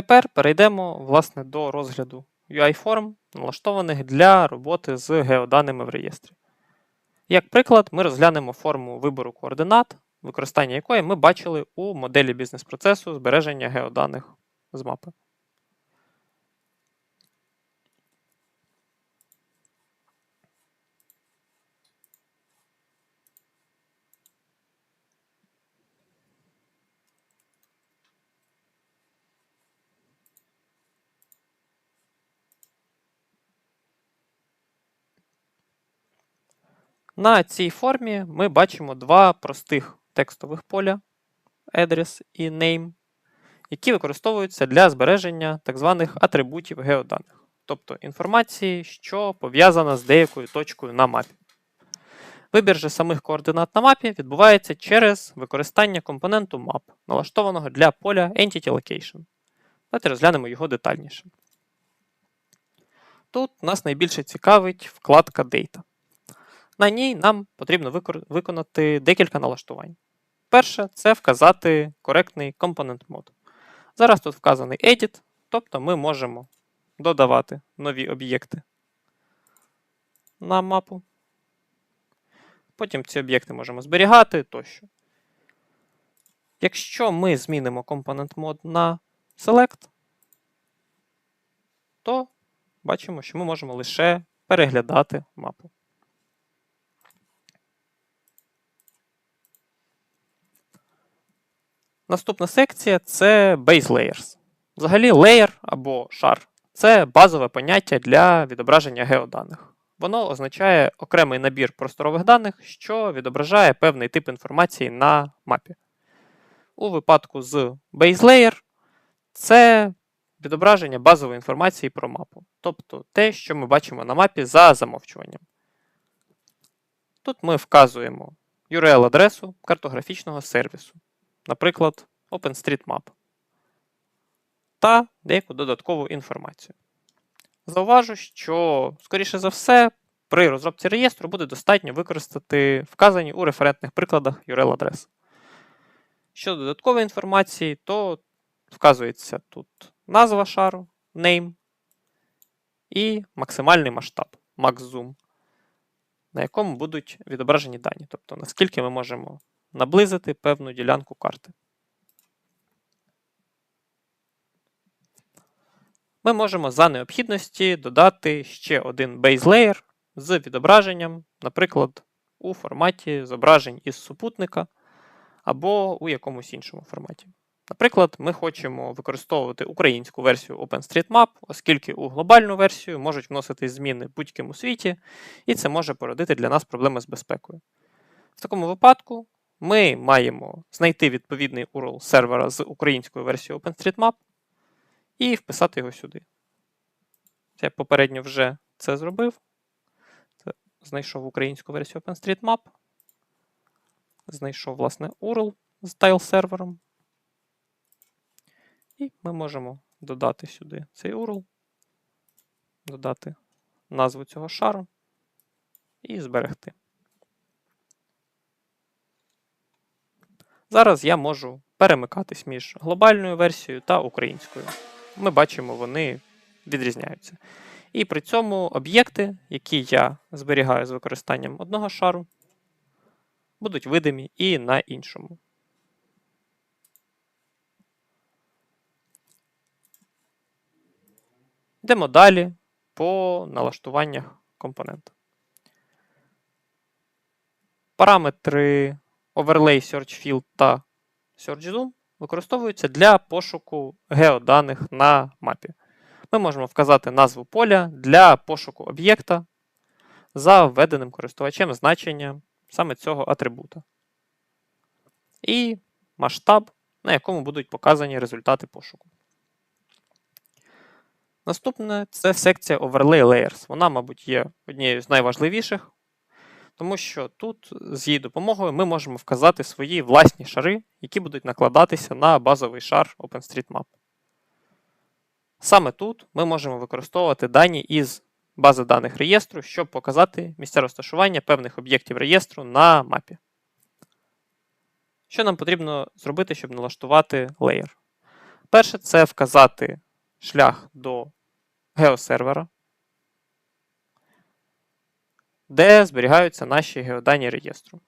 Тепер перейдемо власне, до розгляду UI-форм, налаштованих для роботи з геоданими в реєстрі. Як приклад, ми розглянемо форму вибору координат, використання якої ми бачили у моделі бізнес-процесу збереження геоданих з мапи. На цій формі ми бачимо два простих текстових поля address і name, які використовуються для збереження так званих атрибутів геоданих, тобто інформації, що пов'язана з деякою точкою на мапі. Вибір же самих координат на мапі відбувається через використання компоненту map, налаштованого для поля Entity Location. Давайте розглянемо його детальніше. Тут нас найбільше цікавить вкладка Data. На ній нам потрібно виконати декілька налаштувань. Перше це вказати коректний компонент мод. Зараз тут вказаний Edit, тобто ми можемо додавати нові об'єкти на мапу. Потім ці об'єкти можемо зберігати тощо. Якщо ми змінимо компонент мод на Select, то бачимо, що ми можемо лише переглядати мапу. Наступна секція це Base Layers. Взагалі, layer або шар це базове поняття для відображення геоданих. Воно означає окремий набір просторових даних, що відображає певний тип інформації на мапі. У випадку з Base Layer це відображення базової інформації про мапу, тобто те, що ми бачимо на мапі за замовчуванням. Тут ми вказуємо URL-адресу картографічного сервісу наприклад, OpenStreetMap, та деяку додаткову інформацію. Зауважу, що, скоріше за все, при розробці реєстру буде достатньо використати вказані у референтних прикладах URL-адреси. Щодо додаткової інформації, то вказується тут назва шару, name і максимальний масштаб max-zoom, на якому будуть відображені дані. Тобто, наскільки ми можемо наблизити певну ділянку карти. Ми можемо за необхідності додати ще один base з відображенням, наприклад, у форматі зображень із супутника або у якомусь іншому форматі. Наприклад, ми хочемо використовувати українську версію OpenStreetMap, оскільки у глобальну версію можуть вносити зміни будь-ким у світі, і це може породити для нас проблеми з безпекою. В такому випадку ми маємо знайти відповідний URL сервера з українською версією OpenStreetMap і вписати його сюди. Я попередньо вже це зробив. Знайшов українську версію OpenStreetMap. Знайшов, власне, URL з тайл-сервером. І ми можемо додати сюди цей URL, додати назву цього шару і зберегти. Зараз я можу перемикатись між глобальною версією та українською. Ми бачимо, вони відрізняються. І при цьому об'єкти, які я зберігаю з використанням одного шару, будуть видимі і на іншому. Йдемо далі по налаштуваннях компонента. Параметри Overlay Search Field та Search Zoom використовуються для пошуку геоданих на мапі. Ми можемо вказати назву поля для пошуку об'єкта за введеним користувачем значення саме цього атрибута. І масштаб, на якому будуть показані результати пошуку. Наступне це секція Overlay Layers. Вона, мабуть, є однією з найважливіших тому що тут з її допомогою ми можемо вказати свої власні шари, які будуть накладатися на базовий шар OpenStreetMap. Саме тут ми можемо використовувати дані із бази даних реєстру, щоб показати місця розташування певних об'єктів реєстру на мапі. Що нам потрібно зробити, щоб налаштувати леєр? Перше, це вказати шлях до геосервера, де зберігаються наші геодані реєстру.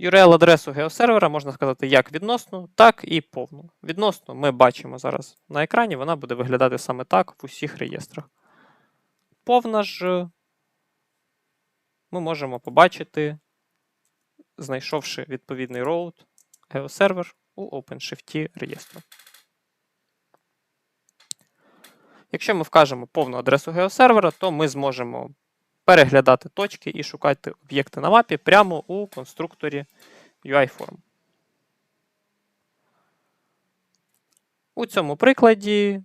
URL-адресу геосервера можна сказати як відносну, так і повну. Відносно ми бачимо зараз на екрані, вона буде виглядати саме так в усіх реєстрах. Повна ж ми можемо побачити, знайшовши відповідний роут геосервер у OpenShift реєстру. Якщо ми вкажемо повну адресу геосервера, то ми зможемо переглядати точки і шукати об'єкти на мапі прямо у конструкторі UI-Form. У цьому прикладі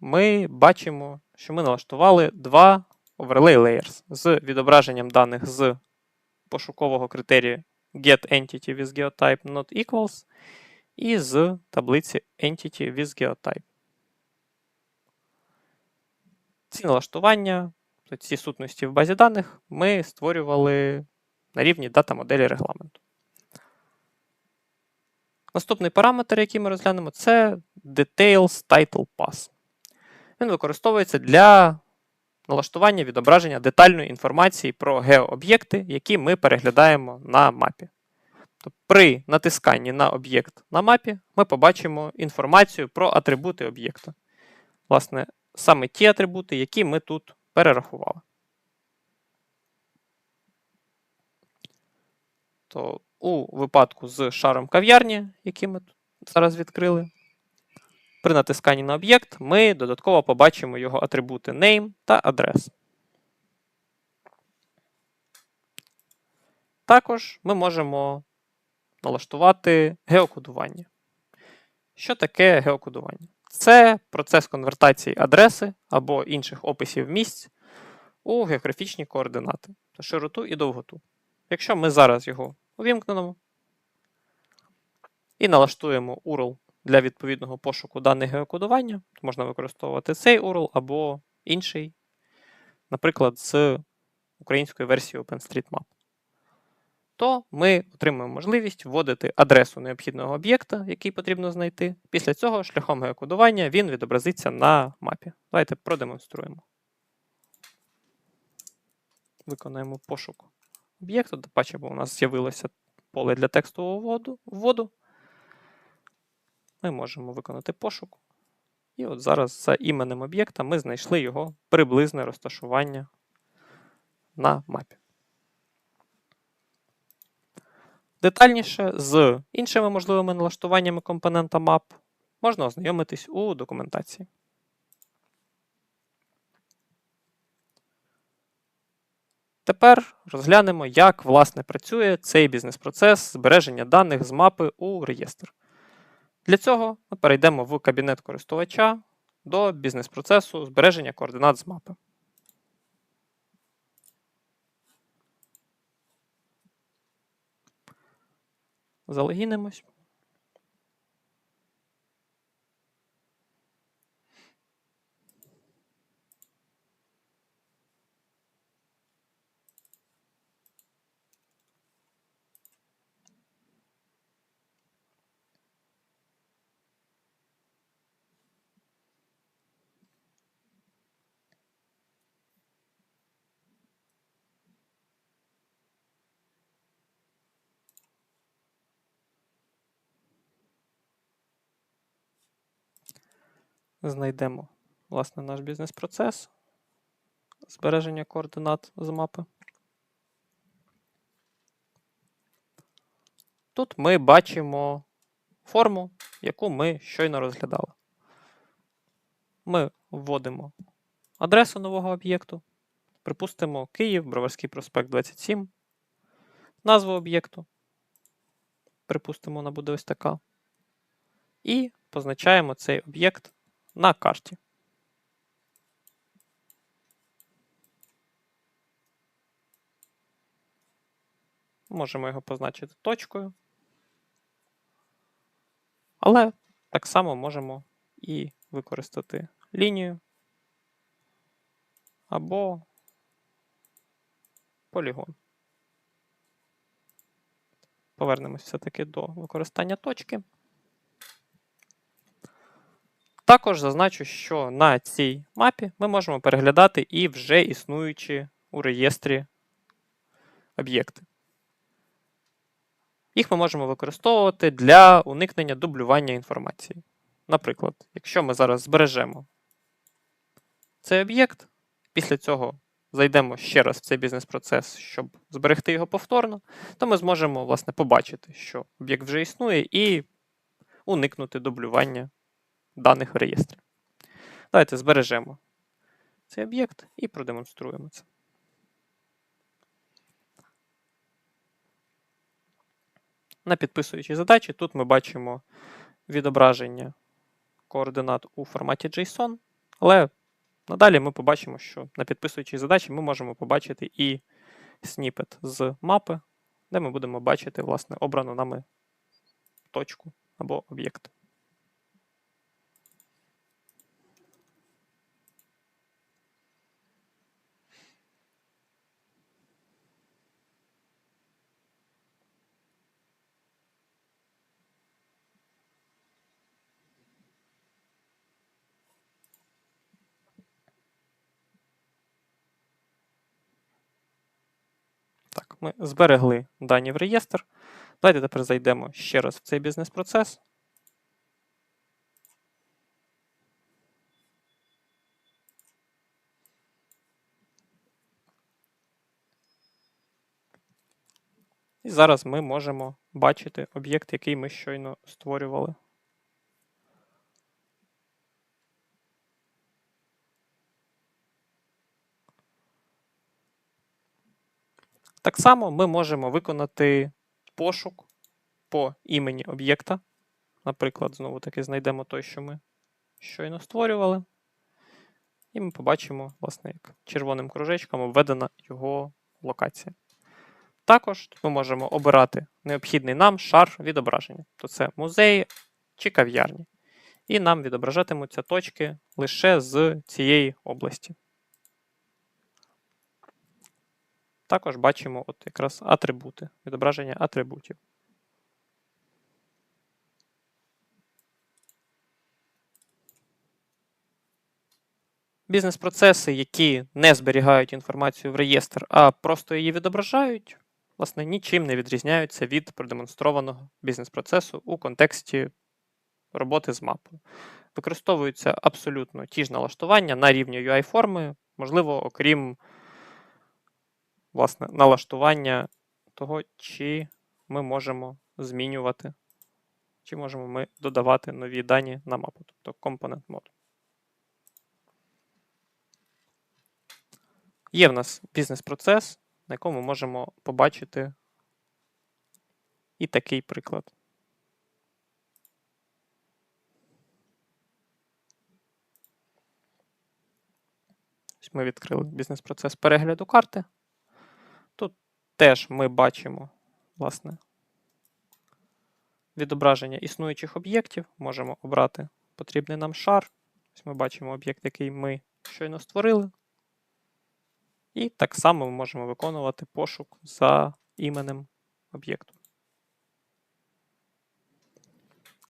ми бачимо, що ми налаштували два overlay layers з відображенням даних з пошукового критерію getEntity with geotype not equals і з таблиці Entity with geotype. Ці налаштування, ці сутності в базі даних ми створювали на рівні дата моделі регламенту. Наступний параметр, який ми розглянемо, це Details Title Pass. Він використовується для налаштування відображення детальної інформації про геооб'єкти, які ми переглядаємо на мапі. Тобто При натисканні на об'єкт на мапі ми побачимо інформацію про атрибути об'єкта. Власне, саме ті атрибути, які ми тут перерахували. То у випадку з шаром кав'ярні, який ми тут зараз відкрили, при натисканні на об'єкт ми додатково побачимо його атрибути name та address. Також ми можемо налаштувати геокодування. Що таке геокодування? Це процес конвертації адреси або інших описів місць у географічні координати, широту і довготу. Якщо ми зараз його увімкнемо і налаштуємо URL для відповідного пошуку даних геокодування, можна використовувати цей URL або інший, наприклад, з української версії OpenStreetMap то ми отримуємо можливість вводити адресу необхідного об'єкта, який потрібно знайти. Після цього шляхом геокодування він відобразиться на мапі. Давайте продемонструємо. Виконаємо пошук об'єкту. Бачимо, у нас з'явилося поле для текстового вводу. Ми можемо виконати пошук. І от зараз за іменем об'єкта ми знайшли його приблизне розташування на мапі. Детальніше з іншими можливими налаштуваннями компонента map можна ознайомитись у документації. Тепер розглянемо, як власне працює цей бізнес-процес збереження даних з мапи у реєстр. Для цього ми перейдемо в кабінет користувача до бізнес-процесу збереження координат з мапи. Залогінимось. Знайдемо власне наш бізнес-процес збереження координат з мапи. Тут ми бачимо форму, яку ми щойно розглядали. Ми вводимо адресу нового об'єкту. Припустимо, Київ, Броварський проспект 27, назву об'єкту. Припустимо, вона буде ось така. І позначаємо цей об'єкт на карті. Можемо його позначити точкою. Але так само можемо і використати лінію або полігон. Повернемось все-таки до використання точки. Також зазначу, що на цій мапі ми можемо переглядати і вже існуючі у реєстрі об'єкти. Їх ми можемо використовувати для уникнення дублювання інформації. Наприклад, якщо ми зараз збережемо цей об'єкт, після цього зайдемо ще раз в цей бізнес-процес, щоб зберегти його повторно, то ми зможемо власне, побачити, що об'єкт вже існує, і уникнути дублювання даних в реєстрі. Давайте збережемо цей об'єкт і продемонструємо це. На підписуючій задачі тут ми бачимо відображення координат у форматі JSON, але надалі ми побачимо, що на підписуючій задачі ми можемо побачити і сніпет з мапи, де ми будемо бачити власне, обрану нами точку або об'єкт. Так, ми зберегли дані в реєстр. Давайте тепер зайдемо ще раз в цей бізнес-процес. І зараз ми можемо бачити об'єкт, який ми щойно створювали. Так само ми можемо виконати пошук по імені об'єкта. Наприклад, знову таки знайдемо той, що ми щойно створювали. І ми побачимо, власне, як червоним кружечком обведена його локація. Також ми можемо обирати необхідний нам шар відображення. То це музей чи кав'ярні. І нам відображатимуться точки лише з цієї області. Також бачимо от якраз атрибути, відображення атрибутів. Бізнес-процеси, які не зберігають інформацію в реєстр, а просто її відображають, власне, нічим не відрізняються від продемонстрованого бізнес-процесу у контексті роботи з мапою. Використовуються абсолютно ті ж налаштування на рівні UI-форми, можливо, окрім власне, налаштування того, чи ми можемо змінювати, чи можемо ми додавати нові дані на мапу, тобто компонент мод. Є в нас бізнес-процес, на якому можемо побачити і такий приклад. Ми відкрили бізнес-процес перегляду карти. Теж ми бачимо, власне, відображення існуючих об'єктів. Можемо обрати потрібний нам шар. Ось ми бачимо об'єкт, який ми щойно створили. І так само ми можемо виконувати пошук за іменем об'єкту.